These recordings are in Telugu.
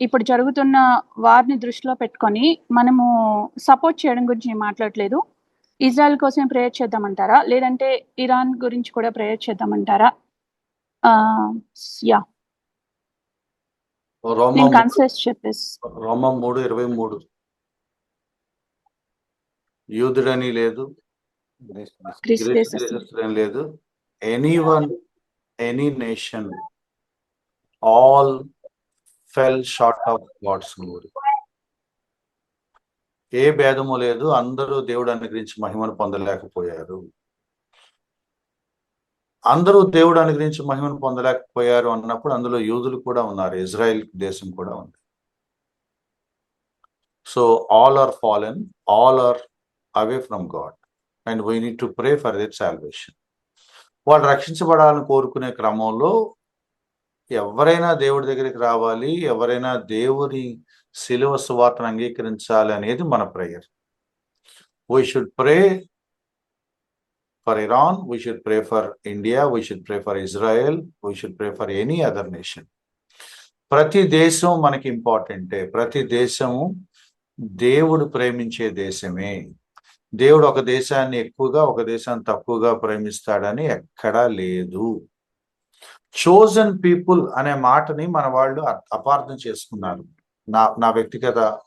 ఇప్పుడు జరుగుతున్న వారిని దృష్టిలో పెట్టుకొని మనము సపోర్ట్ చేయడం గురించి మాట్లాడలేదు ఇజ్రాయెల్ కోసం ప్రేయర్ చేద్దామంటారా? లేదంటే ఇరాన్ గురించి కూడా ప్రేయర్ చేద్దామంటారా? యా. నేను కన్సెస్ చెప్పేసి. రోమం మూడు ఇరవై మూడు. యూదుడని లేదు. లేదు. Any one any nation all fell short of God's glory ఏ భేదము లేదు. అందరూ దేవుడు అనుగ్రహించి మహిమను పొందలేకపోయారు. అందరూ దేవుడు అనుగ్రహించి మహిమను పొందలేకపోయారు అన్నప్పుడు అందులో యూదులు కూడా ఉన్నారు. ఇజ్రాయెల్ దేశం కూడా ఉంది. So all are fallen all are away from God and we need to pray for that salvation వాళ్ళు రక్షించబడాలని కోరుకునే క్రమంలో ఎవరైనా దేవుడి దగ్గరికి రావాలి ఎవరైనా దేవుని సిలువ సువార్తను అంగీకరించాలి అనేది మన prayer. We should pray for Iran we should pray for India we should pray for Israel we should pray for any other nation ప్రతి దేశం మనకి ఇంపార్టెంటే ప్రతి దేశము దేవుడు ప్రేమించే దేశమే. దేవుడు ఒక దేశాన్ని ఎక్కువగా ఒక దేశాన్ని తక్కువగా ప్రేమిస్తాడని ఎక్కడా లేదు. చోజన్ పీపుల్ అనే మాటని మన వాళ్ళు అపార్థం చేసుకున్నారు. నా నా వ్యక్తిగత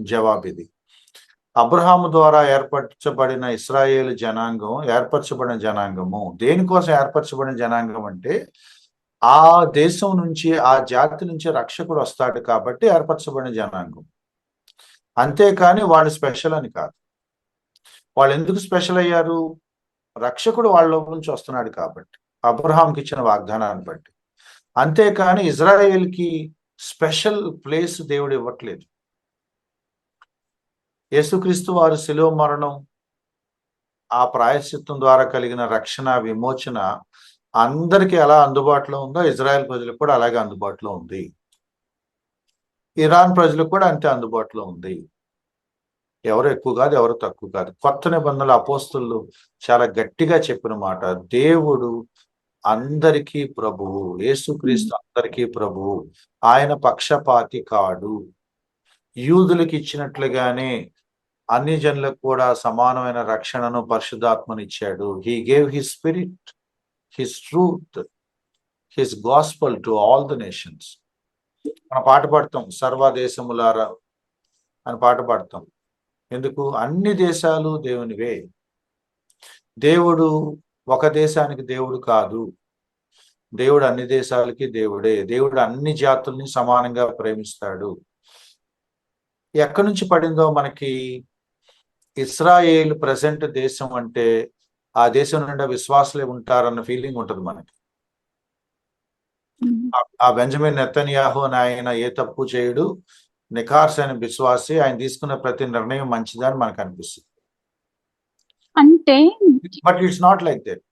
జవాబు ఇది. అబ్రహాము ద్వారా ఏర్పరచబడిన ఇస్రాయేల్ జనాంగం ఏర్పరచబడిన జనాంగము. దేనికోసం ఏర్పరచబడిన జనాంగం అంటే ఆ దేశం నుంచి ఆ జాతి నుంచి రక్షకుడు వస్తాడు కాబట్టి ఏర్పరచబడిన జనాంగం. అంతేకాని వాళ్ళు స్పెషల్ అని కాదు. వాళ్ళు ఎందుకు స్పెషల్ అయ్యారు? రక్షకుడు వాళ్ళ నుంచి వస్తున్నాడు కాబట్టి. అబ్రహాంకి ఇచ్చిన వాగ్దానాన్ని బట్టి. అంతేకాని ఇజ్రాయేల్కి స్పెషల్ ప్లేస్ దేవుడు ఇవ్వట్లేదు. యేసుక్రీస్తు వారు శిలువ మరణం ఆ ప్రాయశ్చిత్తం ద్వారా కలిగిన రక్షణ విమోచన అందరికీ ఎలా అందుబాటులో ఉందో ఇజ్రాయెల్ ప్రజలకు కూడా అలాగే అందుబాటులో ఉంది. ఇరాన్ ప్రజలకు కూడా అంతే అందుబాటులో ఉంది. ఎవరు ఎక్కువ కాదు ఎవరు తక్కువ కాదు. కొత్త నిబంధనలు అపోస్తులు చాలా గట్టిగా చెప్పిన మాట. దేవుడు అందరికీ ప్రభువు యేసుక్రీస్తు అందరికీ ప్రభువు. ఆయన పక్షపాతి కాడు. యూదులకు ఇచ్చినట్లుగానే అన్ని జనులకు కూడా సమానమైన రక్షణను పరిశుద్ధాత్మను ఇచ్చాడు. He gave his spirit his truth his gospel to all the nations మన పాట పాడతాం. సర్వదేశములారా అని పాట పాడతాం. ఎందుకు? అన్ని దేశాలు దేవునివే. దేవుడు ఒక దేశానికి దేవుడు కాదు. దేవుడు అన్ని దేశాలకి దేవుడే. దేవుడు అన్ని జాతుల్ని సమానంగా ప్రేమిస్తాడు. ఎక్కడి నుంచి పడిందో మనకి ఇస్రాయేల్ ప్రజెంట్ దేశం అంటే ఆ దేశం నిండా విశ్వాసులే ఉంటారన్న ఫీలింగ్ ఉంటుంది మనకి. ఆ- బెంజమిన్ నెతన్యాహు అని ఆయన ఏ తప్పు చేయడు. నిఖార్స్ అయిన విశ్వాసి. ఆయన తీసుకున్న ప్రతి నిర్ణయం మంచిదని మనకు అనిపిస్తుంది. అంటే but it's not like that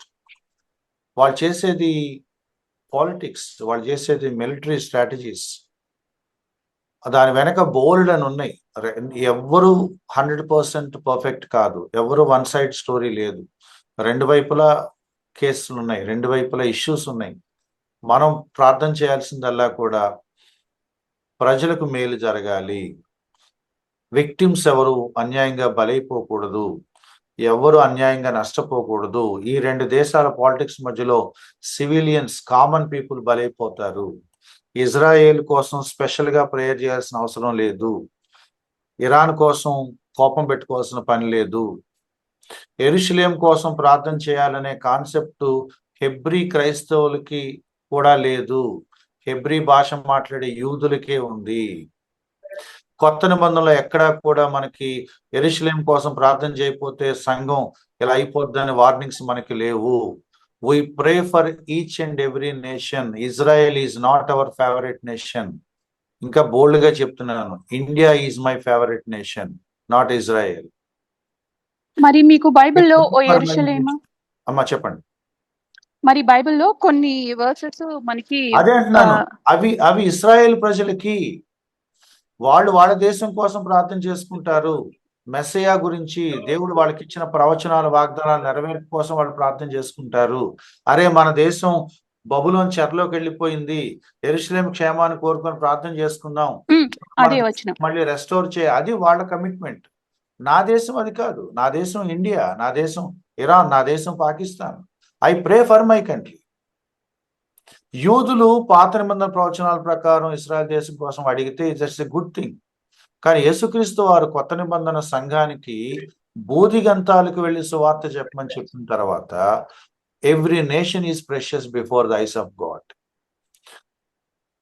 వాళ్ళు చేసేది పాలిటిక్స్ వాళ్ళు చేసేది మిలిటరీ స్ట్రాటజీస్ దాని వెనక బోల్డ్ అని ఉన్నాయి. ఎవ్వరు హండ్రెడ్ పర్సెంట్ పర్ఫెక్ట్ కాదు. ఎవరు వన్ సైడ్ స్టోరీ లేదు. రెండు వైపులా కేసులు ఉన్నాయి. రెండు వైపులా ఇష్యూస్ ఉన్నాయి. మనం ప్రార్థన చేయాల్సిందల్లా కూడా ప్రజలకు మేలు జరగాలి. విక్టిమ్స్ ఎవరు అన్యాయంగా బలైపోకూడదు. ఎవరు అన్యాయంగా నష్టపోకూడదు. ఈ రెండు దేశాల పాలిటిక్స్ మధ్యలో సివిలియన్స్ కామన్ పీపుల్ బలైపోతారు. ఇజ్రాయేల్ కోసం స్పెషల్గా ప్రేయర్ చేయాల్సిన అవసరం లేదు. ఇరాన్ కోసం కోపం పెట్టుకోవాల్సిన పని లేదు. ఎరుషులేం కోసం ప్రార్థన చేయాలనే కాన్సెప్ట్ హెబ్రీ క్రైస్తవులకి కూడా లేదు. హెబ్రీ భాష మాట్లాడే యూదులకే ఉంది. కొత్త నిబంధనలో ఎక్కడా కూడా మనకి ఎరుషులేం కోసం ప్రార్థన చేయకపోతే సంఘం ఇలా అయిపోద్దని వార్నింగ్స్ మనకి లేవు. We pray for each and every nation Israel is not our favourite nation ఇంకా బోల్డ్గా చెప్తున్నాను. India is my favourite nation not Israel మరి మీకు బైబిల్లో అమ్మా చెప్పండి. మరి బైబిల్లో కొన్ని వర్సెస్ మనకి అదే అంటున్నాను. అవి అవి ఇస్రాయేల్ ప్రజలకి వాళ్ళు వాళ్ళ దేశం కోసం ప్రార్థన చేసుకుంటారు. మెస్సయా గురించి దేవుడు వాళ్ళకి ఇచ్చిన ప్రవచనాల వాగ్దానాలు నెరవేర్పు కోసం వాళ్ళు ప్రార్థన చేసుకుంటారు. అరే మన దేశం బబులోని చెరలోకి వెళ్ళిపోయింది. ఎరుసలేం క్షేమాన్ని కోరుకొని ప్రార్థన చేసుకుందాం. మళ్ళీ రెస్టోర్ చేయ. అది వాళ్ళ కమిట్మెంట్ నా దేశం అది కాదు. నా దేశం ఇండియా నా దేశం ఇరాన్ నా దేశం Pakistan. I pray for my country యూదులు పాత నిబంధన ప్రవచనాల ప్రకారం ఇస్రాయల్ దేశం కోసం అడిగితే ఇట్స్ ఎ గుడ్ థింగ్ కానీ యేసుక్రీస్తు వారు కొత్త నిబంధన సంఘానికి బోధిగంతాలకు వెళ్ళి సువార్త చెప్పమని చెప్పిన తర్వాత every nation is precious before the eyes of God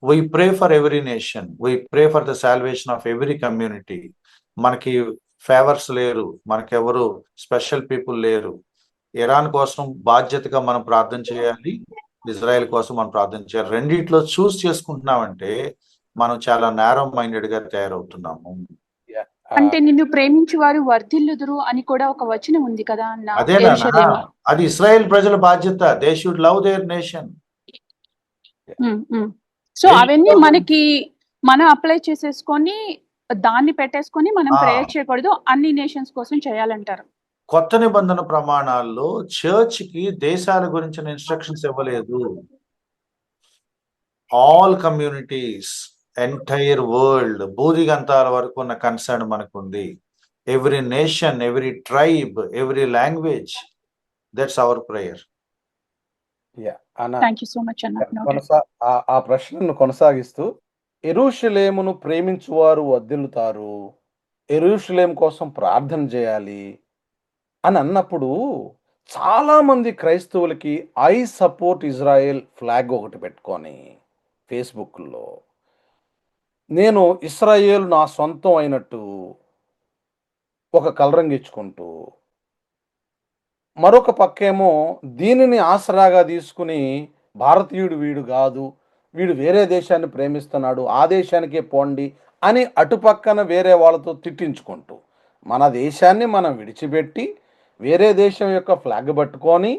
we pray for every nation we pray for the salvation of every community మనకి ఫేవర్స్ లేరు. మనకెవరు స్పెషల్ పీపుల్ లేరు. ఇరాన్ కోసం బాధ్యతగా మనం ప్రార్థన చేయాలి. ఇజ్రాయెల్ కోసం మనం ప్రార్థన చేయాలి రెండిట్లో చూస్ చేసుకుంటున్నామంటే మనం చాలా నేరో మైండెడ్గా తయారవుతున్నాము అంటే నిన్ను ప్రేమించి వారు వర్ధిల్లుదురు అని కూడా ఒక వచనం ఉంది కదా అదేనా యెరూషలేము. అది ఇస్రాయెల్ ప్రజల బాధ్యత they should love their nation. So అవన్నీ? మనకి మనం అప్లై చేసేసుకొని దాన్ని పెట్టేసుకొని మనం. ప్రేయర్ చేయకూడదు అన్ని నేషన్స్ కోసం చేయాలంటారు కొత్త నిబంధన ప్రమాణాల్లో చర్చ్కి దేశాల గురించిన ఇన్స్ట్రక్షన్స్ ఇవ్వలేదు. ఆల్ కమ్యూనిటీస్ ఎంటైర్ వరల్డ్ బూదిగంతాల వరకు ఉన్న కన్సర్న్ మనకు ఉంది every nation every tribe every language that's our prayer ఆ- ఆ ప్రశ్నను కొనసాగిస్తూ ఎరుషలేమును ప్రేమించువారు వద్దిల్లుతారు ఎరుషలేం కోసం ప్రార్థన చేయాలి. అని అన్నప్పుడు చాలామంది క్రైస్తవులకి ఐ సపోర్ట్ ఇజ్రాయెల్ ఫ్లాగ్ ఒకటి పెట్టుకొని ఫేస్బుక్లో నేను ఇస్రాయేల్ నా సొంతం అయినట్టు ఒక కలరంగిచ్చుకుంటూ మరొక పక్కేమో దీనిని ఆసరాగా తీసుకుని భారతీయుడు వీడు కాదు వీడు వేరే దేశాన్ని ప్రేమిస్తున్నాడు ఆ దేశానికే పోండి అని అటుపక్కన వేరే వాళ్ళతో తిట్టించుకుంటూ మన దేశాన్ని మనం విడిచిపెట్టి వేరే దేశం యొక్క ఫ్లాగ్ పట్టుకొని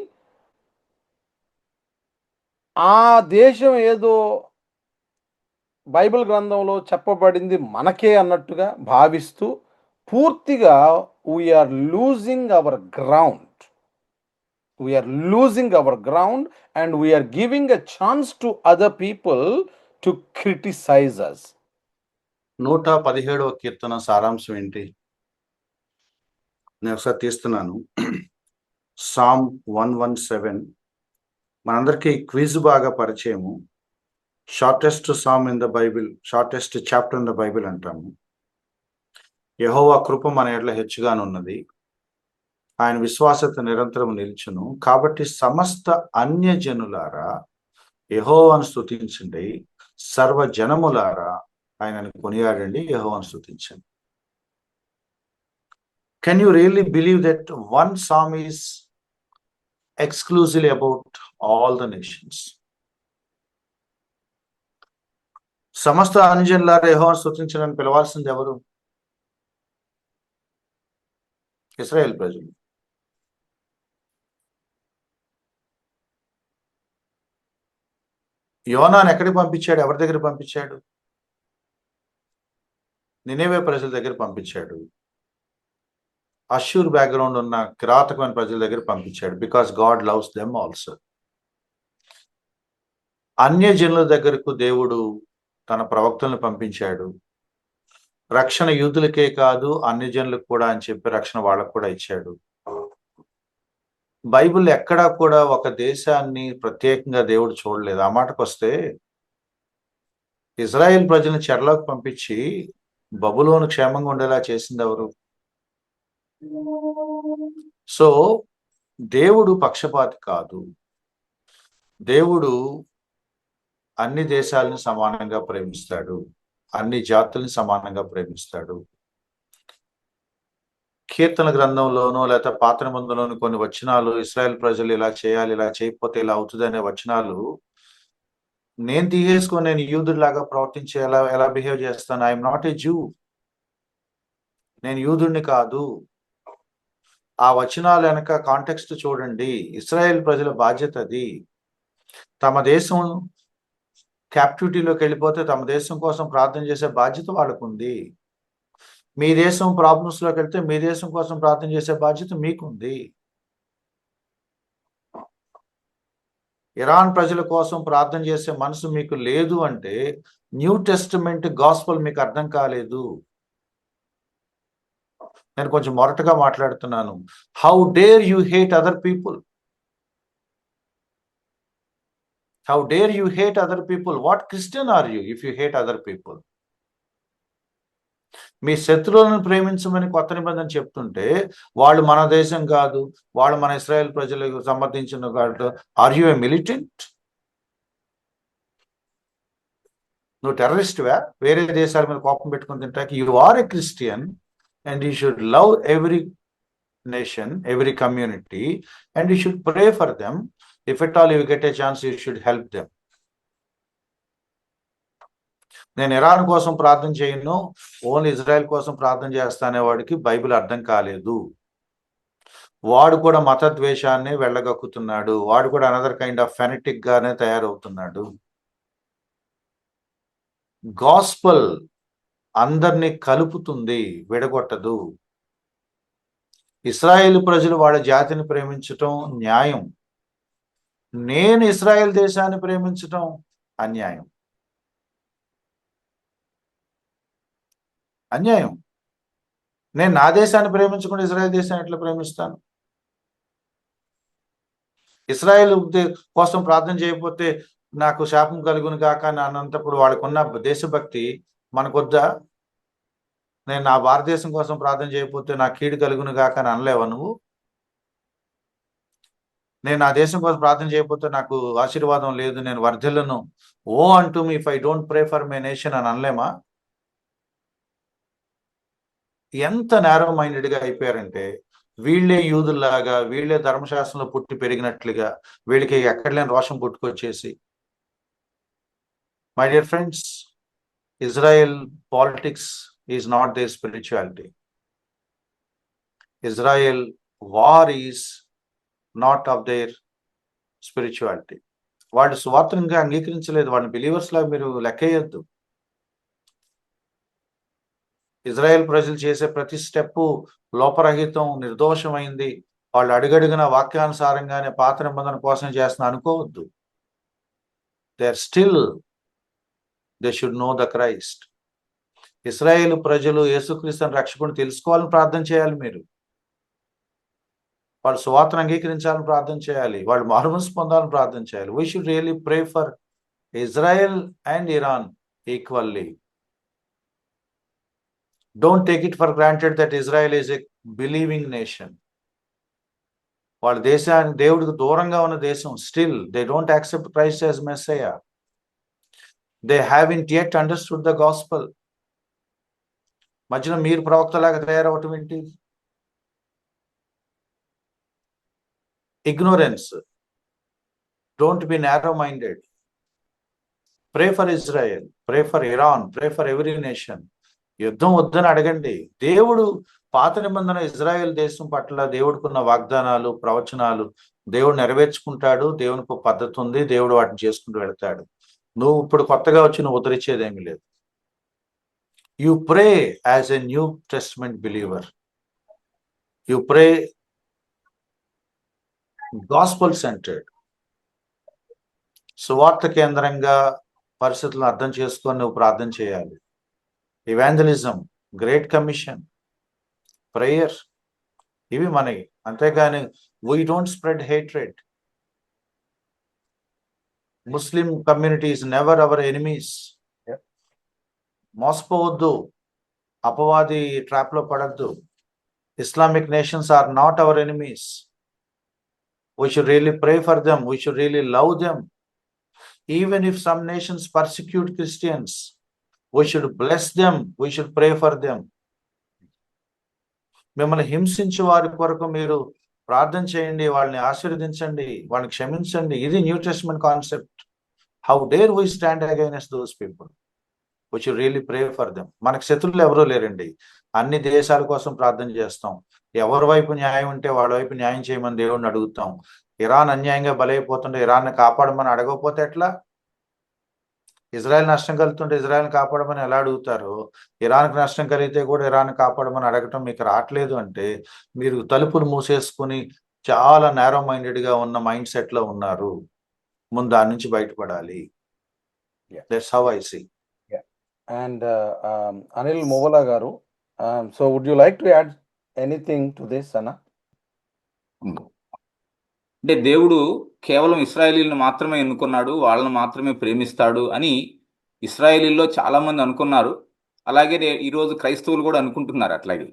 ఆ దేశం ఏదో బైబిల్ గ్రంథంలో చెప్పబడింది మనకే అన్నట్టుగా భావిస్తూ పూర్తిగా we're losing our ground we're losing our ground and we're giving a chance to other people to criticise us నూట పదిహేడవ కీర్తన సారాంశం ఏంటి? నేను ఒకసారి తీస్తున్నాను. సామ్ వన్ వన్ సెవెన్ మనందరికీ క్విజ్ బాగా పరిచయము. Shortest psalm in the Bible shortest chapter in the Bible అంటాము. యహోవా కృప మన ఎడ్ల హెచ్చుగానున్నది. ఆయన విశ్వాసత నిరంతరం నిలిచును. కాబట్టి సమస్త అన్యజనులారా యహోవాను స్థుతించండి సర్వ జనములారా ఆయనను కొనియాడండి యహోవాను స్థుతించండి can you really believe that one psalm is exclusively about all the nations? సమస్త అనుజనులారా రేహోన్ సూచించడానికి పిలవాల్సింది ఎవరు? ఇస్రాయేల్ ప్రజలు. యోనాను ఎక్కడికి పంపించాడు? ఎవరి దగ్గర పంపించాడు? నినేవే ప్రజల దగ్గర పంపించాడు? అష్యూర్ బ్యాక్గ్రౌండ్ ఉన్న కిరాతకమైన ప్రజల దగ్గర పంపించాడు. Because God loves them also. అన్య జనుల దగ్గరకు దేవుడు తన ప్రవక్తలను పంపించాడు. రక్షణ యూదులకే కాదు అన్య జనులకు కూడా అని చెప్పి రక్షణ వాళ్ళకు కూడా ఇచ్చాడు. బైబిల్ ఎక్కడా కూడా ఒక దేశాన్ని ప్రత్యేకంగా దేవుడు చూడలేదు. ఆ మాటకు వస్తే ఇజ్రాయెల్ ప్రజలను చెరలోకి పంపించి బబులోను క్షేమంగా ఉండేలా చేసింది ఎవరు? సో దేవుడు పక్షపాతి కాదు. దేవుడు అన్ని దేశాలను సమానంగా ప్రేమిస్తాడు. అన్ని జాతుల్ని సమానంగా ప్రేమిస్తాడు. కీర్తన గ్రంథంలోనో లేకపోతే పాత్ర నిబంధనలోని కొన్ని వచనాలు ఇస్రాయల్ ప్రజలు ఇలా చేయాలి ఇలా చేయకపోతే ఇలా అవుతుంది అనే వచనాలు నేను తీసేసుకొని నేను యూదుడిలాగా ప్రవర్తించి ఎలా ఎలా బిహేవ్ చేస్తాను? I'm not a Jew. నేను యూదుడిని కాదు. ఆ వచనాలు వెనక కాంటెక్స్ట్ చూడండి. ఇస్రాయేల్ ప్రజల బాధ్యత అది. తమ దేశం క్యాప్టివిటీలోకి వెళ్ళిపోతే తమ దేశం కోసం ప్రార్థన చేసే బాధ్యత వాళ్ళకుంది. మీ దేశం ప్రాబ్లమ్స్లోకి వెళ్తే మీ దేశం కోసం ప్రార్థన చేసే బాధ్యత మీకుంది. ఇరాన్ ప్రజల కోసం ప్రార్థన చేసే మనసు మీకు లేదు అంటే న్యూ టెస్టిమెంట్ గాస్పల్ మీకు అర్థం కాలేదు. నేను కొంచెం మొరటగా మాట్లాడుతున్నాను. How dare you hate other people how dare you hate other people what Christian are you if you hate other people మీ శత్రువులను ప్రేమించమని కొత్త నిబంధన చెప్తుంటే వాళ్ళు మన దేశం కాదు వాళ్ళు మన ఇస్రాయేల్ ప్రజలకు సంబంధించిన కాదు ఆర్ యు ఏ మిలిటెంట్ నువ్వు టెర్రరిస్ట్వా వేరే దేశాల మీద కోపం పెట్టుకుని తింటాకి you are a Christian and you should love every nation every community and you should pray for them if at all you get a chance you should help them నేను ఇరాన్ కోసం ప్రార్థన చేయను. ఓన్లీ ఇజ్రాయెల్ కోసం ప్రార్థన చేస్తానే వాడికి బైబిల్ అర్థం కాలేదు. వాడు కూడా మత ద్వేషాన్ని వెళ్ళగక్కుతున్నాడు. వాడు కూడా అనదర్ కైండ్ ఆఫ్ ఫెనటిక్ గానే తయారవుతున్నాడు. గాస్పల్ అందరినీ కలుపుతుంది విడగొట్టదు. ఇస్రాయేల్ ప్రజలు వాళ్ళ జాతిని ప్రేమించటం న్యాయం. నేను ఇస్రాయేల్ దేశాన్ని ప్రేమించటం అన్యాయం. అన్యాయం. నేను నా దేశాన్ని ప్రేమించకుండా ఇస్రాయేల్ దేశాన్ని ఎట్లా ప్రేమిస్తాను? ఇస్రాయేల్ కోసం ప్రార్థన చేయకపోతే నాకు శాపం కలుగును కాక అని అన్నంతప్పుడు వాళ్ళకున్న దేశభక్తి మనకొద్దా? నేను నా భారతదేశం కోసం ప్రార్థన చేయకపోతే నా కీడు కలుగును కాక అని అనలేవా నువ్వు? నేను నా దేశం కోసం ప్రార్థన చేయకపోతే నాకు ఆశీర్వాదం లేదు నేను వర్ధిల్లను. ఓ అంటూ మీ if I don't pray for my nation అని అనలేమా? ఎంత నేరో మైండెడ్గా అయిపోయారంటే వీళ్ళే యూదుల్లాగా వీళ్ళే ధర్మశాస్త్రంలో పుట్టి పెరిగినట్లుగా వీళ్ళకి ఎక్కడ లేని రోషం పుట్టుకొచ్చేసి. My dear friends Israel politics is not their spirituality Israel war is not of their spirituality వాళ్ళు స్వార్థను ఇంకా అంగీకరించలేదు. వాళ్ళని బిలీవర్స్ లాగా మీరు లెక్కేయద్దు. ఇజ్రాయెల్ ప్రజలు చేసే ప్రతి స్టెప్పు లోపరహితం నిర్దోషమైంది. వాళ్ళు అడుగడుగున వాక్యానుసారంగానే పాత నిబంధన కోసం చేస్తున్నా అనుకోవద్దు. They are still they should know the Christ Israel ప్రజలు యేసుక్రీస్తుని రక్షకుని తెలుసుకోవాలని ప్రార్థన చేయాలి మీరు. వాళ్ళు స్వాతను అంగీకరించాలని ప్రార్థన చేయాలి. వాళ్ళు మార్మన్స్ పొందాలని ప్రార్థన చేయాలి. We should really pray for Israel and Iran equally don't take it for granted that Israel is a believing nation వాళ్ళ దేశానికి దేవుడికి దూరంగా ఉన్న దేశం. Still they don't accept Christ as Messiah they haven't yet understood the gospel మధ్యలో మీరు ప్రవక్తలాగా తయారవటం ఏంటి? Ignorance don't be narrow minded pray for Israel pray for Iran pray for every nation యుద్ధం వద్దని అడగండి. దేవుడు పాత నిబంధన ఇజ్రాయెల్ దేశం పట్ల దేవుడికున్న వాగ్దానాలు ప్రవచనాలు దేవుడు నెరవేర్చుకుంటాడు. దేవునికి పద్ధతి ఉంది. దేవుడు వాటిని చేసుకుంటూ వెళ్తాడు. నువ్వు ఇప్పుడు కొత్తగా వచ్చి నువ్వు ఉద్ధరించేదేమీ లేదు. You pray as a New Testament believer you pray gospel centred సువార్త కేంద్రంగా పరిస్థితులను అర్థం చేసుకొని నువ్వు ప్రార్థన చేయాలి. ఇవాంజలిజం గ్రేట్ కమిషన్ ప్రేయర్ ఇవి మనకి అంతేగాని we don't spread hatred Muslim communities never our enemies మోసపోవద్దు అపవాది ట్రాప్లో పడద్దు. Islamic nations are not our enemies we should really pray for them we should really love them even if some nations persecute Christians we should bless them we should pray for them మిమ్మల్ని హింసించే వారి కొరకు మీరు ప్రార్థన చేయండి వాళ్ళని ఆశీర్వదించండి వాళ్ళని క్షమించండి. ఇది New Testament concept. How dare we stand against those people which really pray for them మనకు శత్రులు ఎవరూ లేరండి. అన్ని దేశాల కోసం ప్రార్థన చేస్తాం. ఎవరి వైపు న్యాయం ఉంటే వాళ్ళ వైపు న్యాయం చేయమని దేవుడిని అడుగుతాం. ఇరాన్ అన్యాయంగా బలైపోతుంటే ఇరాన్ని కాపాడమని అడగకపోతే ఎట్లా? ఇజ్రాయెల్ నష్టం కలుగుతుంటే ఇజ్రాయెల్ కాపాడమని ఎలా అడుగుతారు? ఇరాన్కి నష్టం కలిగితే కూడా ఇరాన్ కాపాడమని అడగటం మీకు రావట్లేదు అంటే మీరు తలుపులు మూసేసుకుని చాలా నేరో మైండెడ్గా ఉన్న మైండ్ సెట్లో ఉన్నారు. ముందు దాని నుంచి బయటపడాలి. That's how I see and Anil Mowala garu so would you like to add anything to this అన్న అంటే దేవుడు కేవలం ఇస్రాయేలీలను మాత్రమే ఎన్నుకున్నాడు వాళ్ళని మాత్రమే ప్రేమిస్తాడు అని ఇస్రాయేలీల్లో చాలామంది అనుకున్నారు. అలాగే ఈరోజు క్రైస్తవులు కూడా అనుకుంటున్నారు అట్లాగే.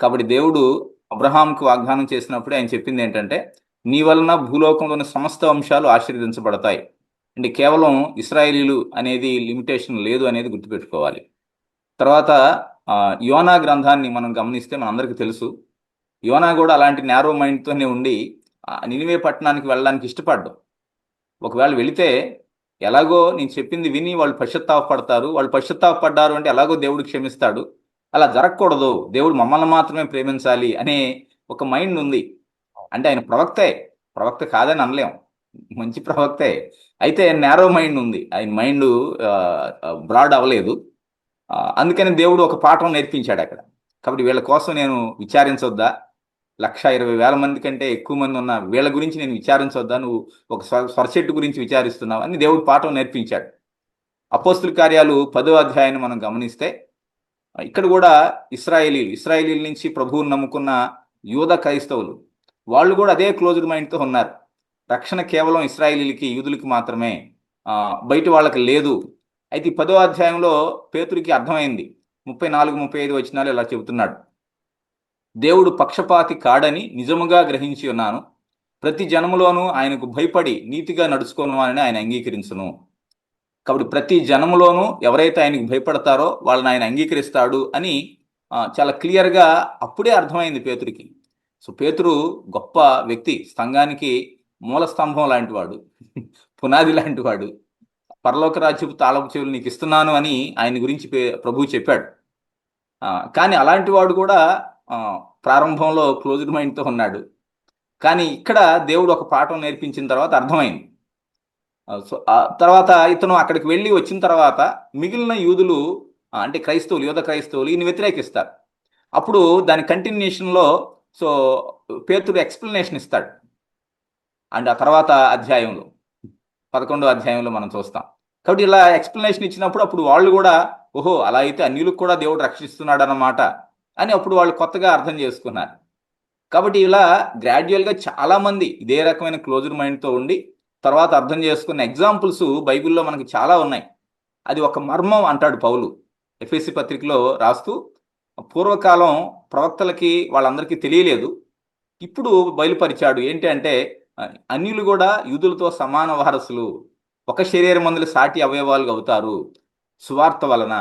కాబట్టి దేవుడు అబ్రహాంకు వాగ్దానం చేసినప్పుడే ఆయన చెప్పింది ఏంటంటే నీ వలన భూలోకంలోని సమస్త అంశాలు ఆశీర్వదించబడతాయి. అంటే కేవలం ఇస్రాయేలీలు అనేది లిమిటేషన్ లేదు అనేది గుర్తుపెట్టుకోవాలి. తర్వాత యోనా గ్రంథాన్ని మనం గమనిస్తే మనందరికీ తెలుసు. యోనా కూడా అలాంటి నేరో మైండ్తోనే ఉండి నినివే పట్టణానికి వెళ్ళడానికి ఇష్టపడ్డం. ఒకవేళ వెళితే ఎలాగో నేను చెప్పింది విని వాళ్ళు పశ్చత్తాపడతారు వాళ్ళు పశ్చత్తాపడ్డారు అంటే ఎలాగో దేవుడు క్షమిస్తాడు. అలా జరగకూడదు. దేవుడు మమ్మల్ని మాత్రమే ప్రేమించాలి అనే ఒక మైండ్ ఉంది. అంటే ఆయన ప్రవక్తే. ప్రవక్త కాదని అనలేం. మంచి ప్రవక్తే. అయితే నేరో మైండ్ ఉంది. ఆయన మైండ్ బ్రాడ్ అవ్వలేదు. అందుకని దేవుడు ఒక పాఠం నేర్పించాడు అక్కడ. కాబట్టి వీళ్ళ కోసం నేను విచారించొద్దా? లక్ష ఇరవై వేల మంది కంటే ఎక్కువ మంది ఉన్న వీళ్ళ గురించి నేను విచారించొద్దా? నువ్వు ఒక స్వ స్వరచెట్టు గురించి విచారిస్తున్నావు? అని దేవుడు పాఠం నేర్పించాడు. అపోస్తుల కార్యాలు పదో అధ్యాయాన్ని మనం గమనిస్తే ఇక్కడ కూడా ఇస్రాయేలీలు ఇస్రాయేలీల నుంచి ప్రభువుని నమ్ముకున్న యూద క్రైస్తవులు వాళ్ళు కూడా అదే క్లోజ్డ్ మైండ్తో ఉన్నారు. రక్షణ కేవలం ఇస్రాయేలీలకి యూదులకి మాత్రమే బయట వాళ్ళకి లేదు. అయితే ఈ పదో అధ్యాయంలో పేతురికి అర్థమైంది. ముప్పై నాలుగు ముప్పై ఐదు వచ్చినాలు ఇలా చెబుతున్నాడు. దేవుడు పక్షపాతి కాడని నిజముగా గ్రహించి ఉన్నాను. ప్రతి జనములోనూ ఆయనకు భయపడి నీతిగా నడుచుకోను అని ఆయన అంగీకరించును. కాబట్టి ప్రతి జనములోనూ ఎవరైతే ఆయనకు భయపడతారో వాళ్ళని ఆయన అంగీకరిస్తాడు అని చాలా క్లియర్గా అప్పుడే అర్థమైంది పేతురికి. సో పేతురు గొప్ప వ్యక్తి సంఘానికి మూల స్తంభం లాంటి వాడు పునాది లాంటి వాడు. పరలోక రాజ్యపు తాళపు చెవులు నీకు ఇస్తున్నాను అని ఆయన గురించి పే- ప్రభువు చెప్పాడు. కానీ అలాంటి వాడు కూడా ప్రారంభంలో క్లోజ్డ్ మైండ్తో ఉన్నాడు. కానీ ఇక్కడ దేవుడు ఒక పాఠం నేర్పించిన తర్వాత అర్థమైంది. సో తర్వాత ఇతను అక్కడికి వెళ్ళి వచ్చిన తర్వాత మిగిలిన యూదులు అంటే క్రైస్తవులు యువత క్రైస్తవులు ఈయన వ్యతిరేకిస్తారు. అప్పుడు దాని కంటిన్యూషన్లో సో పేతుడు ఎక్స్ప్లెనేషన్ ఇస్తాడు. అండ్ ఆ తర్వాత అధ్యాయంలో పదకొండో అధ్యాయంలో మనం చూస్తాం. కాబట్టి ఇలా ఎక్స్ప్లెనేషన్ ఇచ్చినప్పుడు అప్పుడు వాళ్ళు కూడా ఓహో అలా అయితే అన్యులకు కూడా దేవుడు రక్షిస్తున్నాడు అన్నమాట అని అప్పుడు వాళ్ళు కొత్తగా అర్థం చేసుకున్నారు. కాబట్టి ఇలా గ్రాడ్యువల్గా చాలామంది ఇదే రకమైన క్లోజ్డ్ మైండ్తో ఉండి తర్వాత అర్థం చేసుకున్న ఎగ్జాంపుల్స్ బైబిల్లో మనకు చాలా ఉన్నాయి. అది ఒక మర్మం అంటాడు పౌలు. ఎఫ్ఎస్సి పత్రికలో రాస్తూ పూర్వకాలం ప్రవక్తలకి వాళ్ళందరికీ తెలియలేదు. ఇప్పుడు బయలుపరిచాడు. ఏంటి అంటే అన్యులు కూడా యూదులతో సమాన వారసులు. ఒక శరీరం మందులు సాటి అవయవాలుగా అవుతారు. సువార్త వలన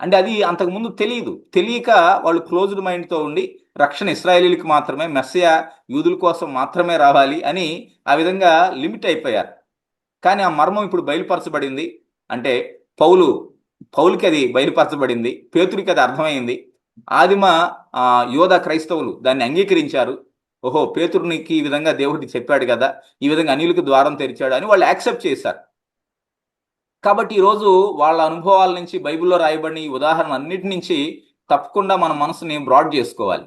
అంటే అది అంతకుముందు తెలియదు. తెలియక వాళ్ళు క్లోజ్డ్ మైండ్తో ఉండి రక్షణ ఇస్రాయేలీలకు మాత్రమే మెస్సయ యూదుల కోసం మాత్రమే రావాలి అని ఆ విధంగా లిమిట్ అయిపోయారు. కానీ ఆ మర్మం ఇప్పుడు బయలుపరచబడింది. అంటే పౌలు పౌలుకి అది బయలుపరచబడింది. పేతుడికి అది అర్థమైంది. ఆదిమ యోధ క్రైస్తవులు దాన్ని అంగీకరించారు. ఓహో పేతుడికి ఈ విధంగా దేవుడికి చెప్పాడు కదా ఈ విధంగా అనిలకు ద్వారం తెరిచాడు అని వాళ్ళు యాక్సెప్ట్ చేశారు. కాబట్టి ఈరోజు వాళ్ళ అనుభవాల నుంచి బైబిల్లో రాయబడిన ఈ ఉదాహరణ అన్నిటి నుంచి తప్పకుండా మన మనసుని బ్రాడ్ చేసుకోవాలి.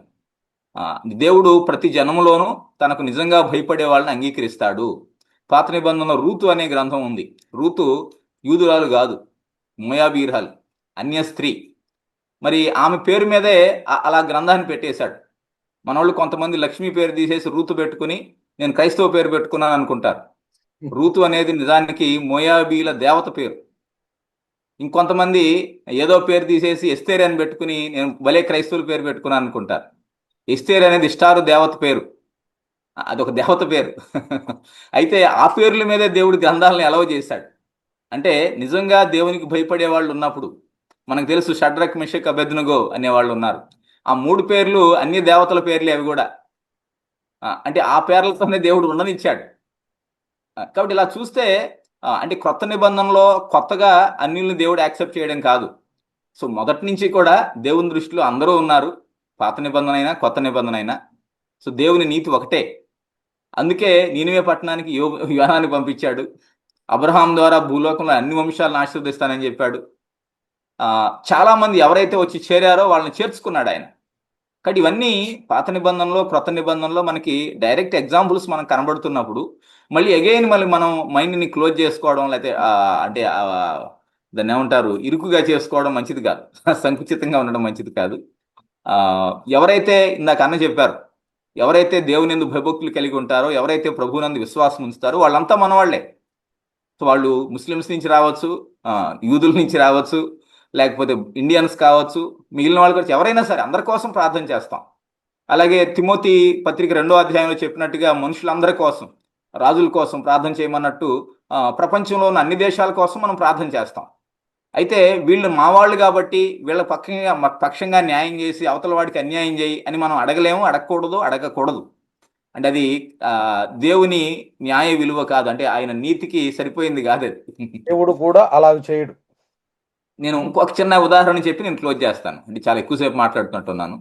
దేవుడు ప్రతి జనములోనూ తనకు నిజంగా భయపడే వాళ్ళని అంగీకరిస్తాడు. పాత నిబంధనలో రూతు అనే గ్రంథం ఉంది. రూతు యూదురాలు కాదు మోయాబీర్హాలు అన్య స్త్రీ. మరి ఆమె పేరు మీదే అలా గ్రంథాన్ని పెట్టేశాడు. మనోళ్ళు కొంతమంది లక్ష్మీ పేరు తీసేసి రూతు పెట్టుకుని నేను క్రైస్తవ పేరు పెట్టుకున్నాను అనుకుంటారు. రూతు అనేది నిజానికి మోయాబీల దేవత పేరు. ఇంకొంతమంది ఏదో పేరు తీసేసి ఎస్తేర్ అని పెట్టుకుని నేను భలే క్రైస్తవుల పేరు పెట్టుకున్నాను అనుకుంటారు. ఎస్తేర్ అనేది ఇష్టారు దేవత పేరు. అదొక దేవత పేరు. అయితే ఆ పేర్ల మీదే దేవుడి గ్రంథాలను ఎలవ చేశాడు. అంటే నిజంగా దేవునికి భయపడే వాళ్ళు ఉన్నప్పుడు మనకు తెలుసు షడ్రక్ మిషక్ అభెద్నగో అనే వాళ్ళు ఉన్నారు. ఆ మూడు పేర్లు అన్ని దేవతల పేర్లే అవి కూడా. అంటే ఆ పేర్లతోనే దేవుడు ఉండనిచ్చాడు. కాబట్టి ఇలా చూస్తే అంటే కొత్త నిబంధనలో కొత్తగా అన్యుల్ని దేవుడు యాక్సెప్ట్ చేయడం కాదు. సో మొదటి నుంచి కూడా దేవుని దృష్టిలో అందరూ ఉన్నారు. పాత నిబంధన అయినా కొత్త నిబంధన అయినా సో దేవుని నీతి ఒకటే. అందుకే నీనివే పట్టణానికి యో యోనాన్ని పంపించాడు. అబ్రహాం ద్వారా భూలోకంలో అన్ని వంశాలను ఆశీర్వదిస్తానని చెప్పాడు. చాలామంది చాలా మంది ఎవరైతే వచ్చి చేరారో వాళ్ళని చేర్చుకున్నాడు ఆయన. కాబట్టి ఇవన్నీ పాత నిబంధనలో క్రొత్త నిబంధనలో మనకి డైరెక్ట్ ఎగ్జాంపుల్స్ మనం కనబడుతున్నప్పుడు మళ్ళీ అగైన్ మళ్ళీ మనం మైండ్ని క్లోజ్ చేసుకోవడం లేకపోతే అంటే దాన్ని ఏమంటారు? ఇరుకుగా చేసుకోవడం మంచిది కాదు. సంకుచితంగా ఉండడం మంచిది కాదు. ఎవరైతే ఇందాక అన్న చెప్పారు ఎవరైతే దేవుని ఎందు భయభక్తులు కలిగి ఉంటారో ఎవరైతే ప్రభునందు విశ్వాసం ఉంచుతారో వాళ్ళంతా మన వాళ్ళే సో వాళ్ళు ముస్లిమ్స్ నుంచి రావచ్చు యూదుల నుంచి రావచ్చు లేకపోతే ఇండియన్స్ కావచ్చు మిగిలిన వాళ్ళు కూడా ఎవరైనా సరే అందరి కోసం ప్రార్థన చేస్తాం. అలాగే తిమోతి పత్రిక రెండో అధ్యాయంలో చెప్పినట్టుగా మనుషులందరి కోసం రాజుల కోసం ప్రార్థన చేయమన్నట్టు ప్రపంచంలో ఉన్న అన్ని దేశాల కోసం మనం ప్రార్థన చేస్తాం. అయితే వీళ్ళు మా వాళ్ళు కాబట్టి వీళ్ళ పక్షంగా పక్షంగా న్యాయం చేసి అవతల వాడికి అన్యాయం చేయి అని మనం అడగలేము అడగకూడదు అడగకూడదు. అంటే అది దేవుని న్యాయ విలువ కాదు. అంటే ఆయన నీతికి సరిపోయింది కాదు దేవుడు కూడా అలా చేయడు. నేను ఇంకొక చిన్న ఉదాహరణ చెప్పి నేను క్లోజ్ చేస్తాను. అంటే చాలా ఎక్కువసేపు మాట్లాడుతుంటున్నాను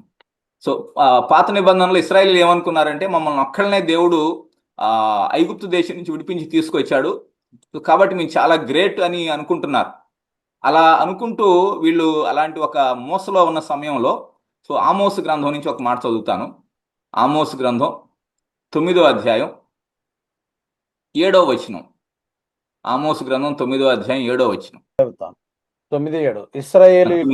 సో పాత నిబంధనలు ఇస్రాయలీలు ఏమనుకున్నారంటే మమ్మల్ని ఒక్కళ్ళనే దేవుడు ఐగుప్తు దేశం నుంచి విడిపించి తీసుకొచ్చాడు. కాబట్టి మేము చాలా గ్రేట్ అని అనుకుంటున్నారు. అలా అనుకుంటూ వీళ్ళు అలాంటి ఒక మోసలో ఉన్న సమయంలో సో ఆమోస్ గ్రంథం నుంచి ఒక మాట చదువుతాను. ఆమోస్ గ్రంథం తొమ్మిదో అధ్యాయం ఏడో వచనం. ఆమోస్ గ్రంథం తొమ్మిదో అధ్యాయం ఏడో వచనం. తొమ్మిది ఏడు. ఇస్రాయేలీ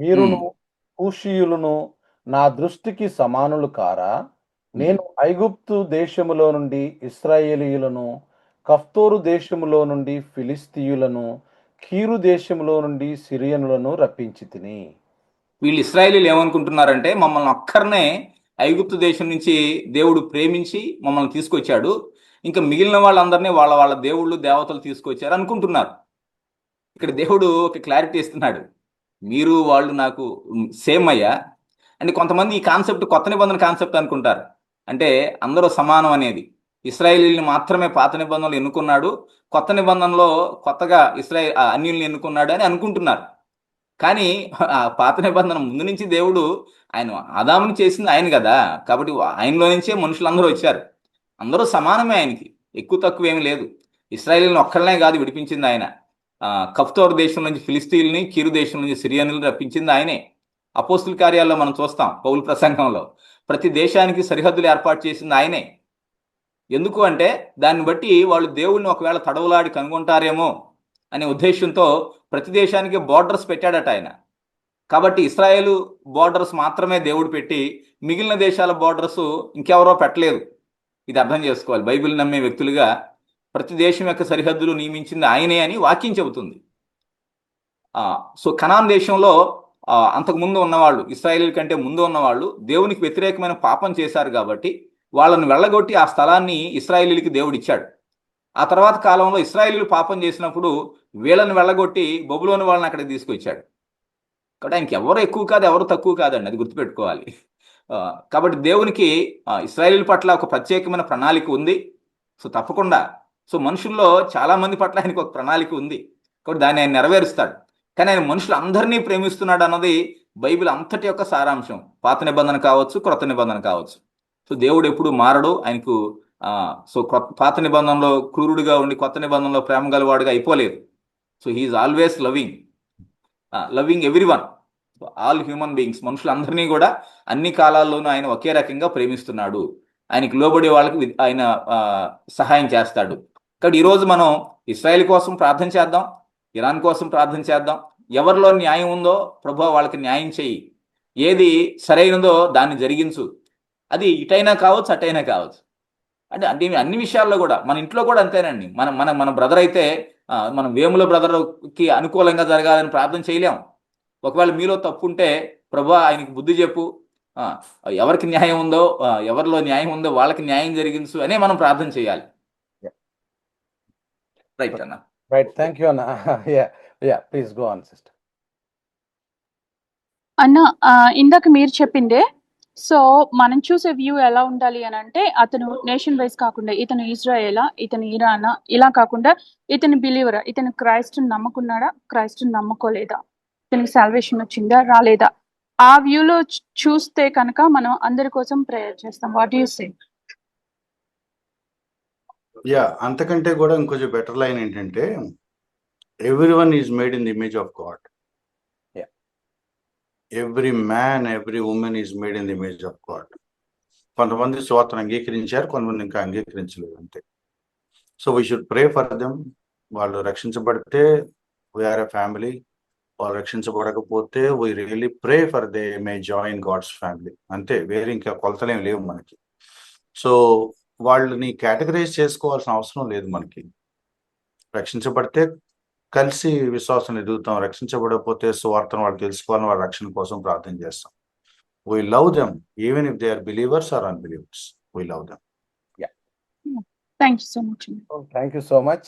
మీరును కూషీయులను నా దృష్టికి సమానులు కారా? నేను ఐగుప్తు దేశములో నుండి ఇస్రాయేలీయులను కఫ్తోరు దేశములో నుండి ఫిలిస్తీయులను కీరు దేశములో నుండి సిరియనులను రప్పించి తిని. వీళ్ళు ఇస్రాయేలీలు ఏమనుకుంటున్నారంటే మమ్మల్ని ఒక్కరినే ఐగుప్తు దేశం నుంచి దేవుడు ప్రేమించి మమ్మల్ని తీసుకొచ్చాడు. ఇంకా మిగిలిన వాళ్ళందరినీ వాళ్ళ వాళ్ళ దేవుళ్ళు దేవతలు తీసుకొచ్చారు అనుకుంటున్నారు. ఇక్కడ దేవుడు ఒక క్లారిటీ ఇస్తున్నాడు. మీరు వాళ్ళు నాకు సేమ్ అయ్యా. అంటే కొంతమంది ఈ కాన్సెప్ట్ కొత్త నిబంధన కాన్సెప్ట్ అనుకుంటారు. అంటే అందరూ సమానం అనేది. ఇస్రాయేలీని మాత్రమే పాత నిబంధనలు ఎన్నుకున్నాడు. కొత్త నిబంధనలో కొత్తగా ఇస్రాయల్ ఆ, అన్యుల్ని ఎన్నుకున్నాడు అని అనుకుంటున్నారు. కానీ ఆ పాత నిబంధన ముందు నుంచి దేవుడు ఆయన ఆదాముని చేసింది ఆయన కదా. కాబట్టి ఆయనలో నుంచే మనుషులందరూ వచ్చారు. అందరూ సమానమే ఆయనకి. ఎక్కువ తక్కువ ఏమీ లేదు. ఇస్రాయేలీని ఒక్కళ్ళనే కాదు విడిపించింది ఆయన. కఫ్తోర్ దేశం నుంచి ఫిలిస్తీన్ని కీరు దేశం నుంచి సిరియన్లు రప్పించింది ఆయనే. అపోస్తుల కార్యాల్లో మనం చూస్తాం పౌల ప్రసంగంలో. ప్రతి దేశానికి సరిహద్దులు ఏర్పాటు చేసింది ఆయనే. ఎందుకు అంటే దాన్ని బట్టి వాళ్ళు దేవుణ్ణి ఒకవేళ తడవులాడి కనుగొంటారేమో అనే ఉద్దేశంతో ప్రతి దేశానికి బార్డర్స్ పెట్టాడట ఆయన. కాబట్టి ఇస్రాయేల్ బార్డర్స్ మాత్రమే దేవుడు పెట్టి మిగిలిన దేశాల బార్డర్స్ ఇంకెవరో పెట్టలేదు. ఇది అర్థం చేసుకోవాలి. బైబిల్ నమ్మే వ్యక్తులుగా ప్రతి దేశం యొక్క సరిహద్దులు నియమించింది ఆయనే అని వాక్యం చెబుతుంది. సో కనాన్ దేశంలో అంతకు ముందు ఉన్నవాళ్ళు ఇస్రాయేల్ కంటే ముందు ఉన్నవాళ్ళు దేవునికి వ్యతిరేకమైన పాపం చేశారు కాబట్టి వాళ్ళని వెళ్ళగొట్టి ఆ స్థలాన్ని ఇస్రాయేలీలకి దేవుడిచ్చాడు. ఆ తర్వాత కాలంలో ఇస్రాయేలీలు పాపం చేసినప్పుడు వీళ్ళని వెళ్ళగొట్టి బొబులోని వాళ్ళని అక్కడికి తీసుకొచ్చాడు. కాబట్టి ఆయనకి ఎవరు ఎక్కువ కాదు ఎవరు తక్కువ కాదండి అది గుర్తుపెట్టుకోవాలి. కాబట్టి దేవునికి ఆ, ఇస్రాయేలీల పట్ల ఒక ప్రత్యేకమైన ప్రణాళిక ఉంది. సో తప్పకుండా సో మనుషుల్లో చాలా మంది పట్ల ఆయనకు ఒక ప్రణాళిక ఉంది. కాబట్టి దాన్ని ఆయన నెరవేరుస్తాడు. కానీ ఆయన మనుషులు అందరినీ ప్రేమిస్తున్నాడు అన్నది బైబిల్ అంతటి యొక్క సారాంశం. పాత నిబంధన కావచ్చు క్రొత్త నిబంధన కావచ్చు. సో దేవుడు ఎప్పుడు మారడు ఆయనకు సో క్రొత్త పాత నిబంధనలో క్రూరుడిగా ఉండి కొత్త నిబంధనలో ప్రేమ గలవాడుగా అయిపోలేదు. So he's always loving loving everyone all human beings మనుషులందరినీ కూడా అన్ని కాలాల్లోనూ ఆయన ఒకే రకంగా ప్రేమిస్తున్నాడు. ఆయనకి లోబడే వాళ్ళకి ఆయన సహాయం చేస్తాడు. కాబట్టి ఈరోజు మనం ఇస్రాయేల్ కోసం ప్రార్థన చేద్దాం ఇరాన్ కోసం ప్రార్థన చేద్దాం. ఎవరిలో న్యాయం ఉందో ప్రభు వాళ్ళకి న్యాయం చేయి. ఏది సరైనదో దాన్ని జరిగించు. అది ఇటైనా కావచ్చు అటైనా కావచ్చు. అంటే అంటే అన్ని విషయాల్లో కూడా మన ఇంట్లో కూడా అంతేనండి. మన మన మన బ్రదర్ అయితే మనం వేముల బ్రదర్కి అనుకూలంగా జరగాలని ప్రార్థన చేయలేం. ఒకవేళ మీలో తప్పు ఉంటే ప్రభు ఆయనకి బుద్ధి చెప్పు. ఎవరికి న్యాయం ఉందో ఎవరిలో న్యాయం ఉందో వాళ్ళకి న్యాయం జరిగించు అనే మనం ప్రార్థన చేయాలి. రైట్ అన్న రైట్ థ్యాంక్ యూ అన్న yeah yeah please go on sister అన్న ఇందాక మీరు చెప్పిందే సో మనం చూసే వ్యూ ఎలా ఉండాలి అని అంటే అతను నేషన్ వైజ్ కాకుండా ఇతను ఇజ్రాయేలా ఇతను ఇరానా ఇలా కాకుండా ఇతను బిలీవరా ఇతను క్రైస్ట్ నమ్ముకున్నాడా క్రైస్ట్ నమ్ముకోలేదా ఇతనికి సాల్వేషన్ వచ్చిందా రాలేదా? ఆ వ్యూలో చూస్తే కనుక మనం అందరి కోసం ప్రేయర్ చేస్తాం. వాట్ యూ సే యా అంతకంటే కూడా ఇంకొంచెం బెటర్ లైన్ ఏంటంటే everyone is made in the image of God. Every man every woman is made in the image of God కొంతమంది స్వార్థను అంగీకరించారు కొంతమంది ఇంకా అంగీకరించలేదు అంతే. So we should pray for them వాళ్ళు రక్షించబడితే వీఆర్ ఎ ఫ్యామిలీ వాళ్ళు రక్షించబడకపోతే we really pray for they may join God's family అంతే వేరే ఇంకా కొలతలేం లేవు మనకి. సో వాళ్ళని కేటగరైజ్ చేసుకోవాల్సిన అవసరం లేదు మనకి. రక్షించబడితే కలిసి విశ్వాసం ఎదుగుతాం రక్షించబడకపోతే సువార్తను వాళ్ళు తెలుసుకోవాలని వాళ్ళ రక్షణ కోసం ప్రార్థన చేస్తాం. We love them even if they are believers or unbelievers we love them thank you so much thank you so much